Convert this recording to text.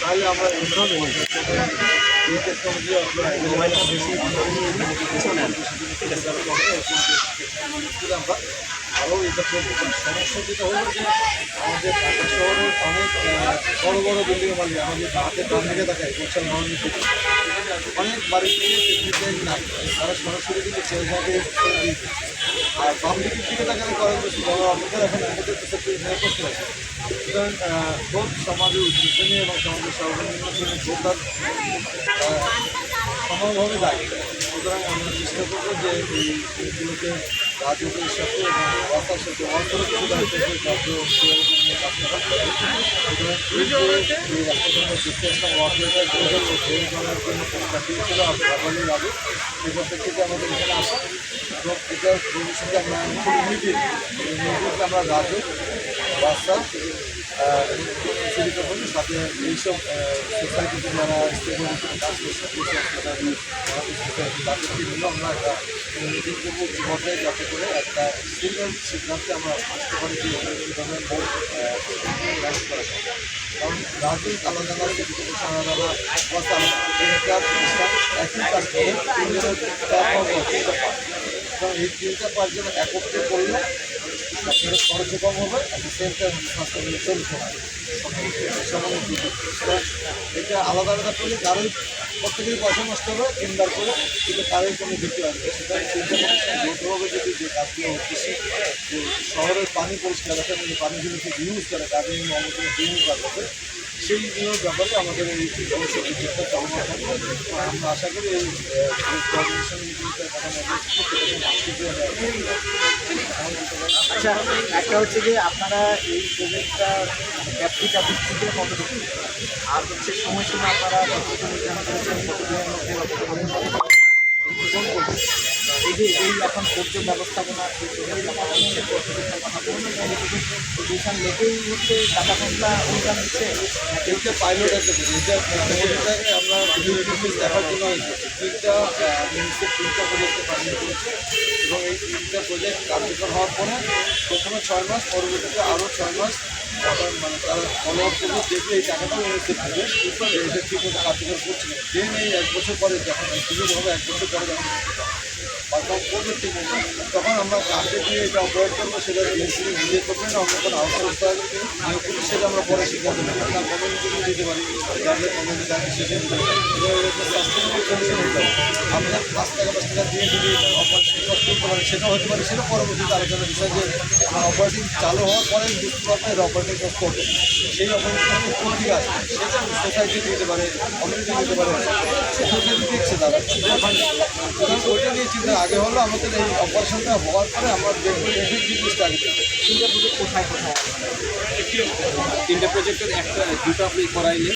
তাহলে আমরা আরও এটা সমস্যা যেটা হলো যে আমাদের শহরের অনেক বড় বড় বিল্ডিং বাড়ি আমাদের হাতে ডান দিকে দেখায় নয় অনেক বাড়ি থেকে টেকনিক্যাল নাই তারা সরাসরি কিন্তু থাকে আর বাম দিকের দিকে তাকালে করা বেশি বড় আমাদের এখন আমাদের করতে হবে সুতরাং আহ, সমাজের উদ্যোগী এবং সমাজের সর্বনিম্ন জোরদার সমানভাবে দায়ী। সুতরাং আমরা চেষ্টা করব যে এই এগুলোকে রাজনীতির সাথে এবং রাস্তার সাথে অর্থনৈতিক এই আসলাম ওয়ার্কের সেই ধরনের জন্য চাকরি ছিল ভাবালি লাগে সেটার থেকে আমাদের এখানে আসা। এবং এটা ভবিষ্যতে আমরা ইমিডিয়েটলি আমরা রাজক রাস্তা সিটি কর্পোরেশন সাথে এইসব সোসাইটিতে যারা কাজ করছে তাদেরকে আমরা একটা মিটিং করব জীবনে যাতে করে একটা সিঙ্গেল সিদ্ধান্তে আমরা আসতে পারি যে র্যাঙ্ক করা কারণ রাজনীতি আলাদা আলাদা আলাদা আলাদা একই কাজ করে এবং এই তিনটা যেন একত্রে করলে আপনার খরচ কম হবে আর সেম টাইম স্বাস্থ্যগুলো চলছে না এটা আলাদা আলাদা করলে কারোই প্রত্যেকেরই পয়সা নষ্ট হবে, তিনবার করে, কিন্তু কারোই কোনো দিতে পারবে সুতরাং চিন্তা করছেন যৌথভাবে যদি যে কাজগুলো হচ্ছে শহরের পানি পরিষ্কার রাখা পানিগুলোকে ইউজ করা গার্ডেনিং আমাদের ইউজ করবে সেইগুলোর ব্যাপারে আমাদের এই ভবিষ্যৎ উদ্যোগটা চলমান আমরা আশা করি এই আচ্ছা একটা হচ্ছে যে আপনারা এই প্রজেক্টটা ব্যাপ্তিটা ভিত্তিতে কত আর হচ্ছে সময়সীমা আপনারা কতটুকু নির্ধারণ কতদিনের মধ্যে? বা কত বছরের মধ্যে উদ্বোধন করবেন এই যে এই এখন পর্য ব্যবস্থাপনা পজিশন লেগেই হচ্ছে টাকা সংস্থা অনুদান দিচ্ছে নাকি এইটা পাইলট প্রজেক্টটাকে আমরা দেখার জন্য তিনটা মিনিস্টার তিনটা প্রজেক্টে পাইলট করেছে এবং এই তিনটা প্রজেক্ট কার্যকর হওয়ার পরে প্রথমে ছয় মাস, পরবর্তীতে আরও ছয় মাস মানে তারা ফলো আপ করবে এই টাকাটা মিনিস্টার দেবে এটা ঠিক মতো কার্যকর করছে এক বছর পরে, যখন সুযোগ হবে, এক বছর পরে যখন ঠিক মতো তখন আমরা কাকে দিয়ে এটা অপারেট করব, সেটা এনসিবি নিজে করবে না অন্য কোনো আউটসোর্স তাদেরকে নিয়োগ করবে সেটা আমরা পরে সিদ্ধান্ত নেব। আমরা দিতে পারি। যাদের কমিউনিটি সলিউশন হতে হবে আমরা পাঁচ টাকা দশ টাকা দিয়ে যদি এটা অপারেশন করতে সেটা হতে পারে, সেটা পরবর্তীতে আলোচনা বিষয় যে অপারেটিং চালু হওয়ার পরে বুঝতে পারব এটা অপারেটিং করবে। সেই অপারেটিং কোন দিকে আসবে সেটা সোসাইটি দিতে পারে কমিউনিটি দিতে পারে। সোসাইটি দেখছে তারা। ওইটা নিয়ে চিন্তা আগে হলো আমাদের এই অপারেশনটা হওয়ার পরে আমরা দেখব। তিনটা প্রজেক্ট কোথায় কোথায় তিনটা প্রজেক্টের একটা দুটো আপনি করাইলে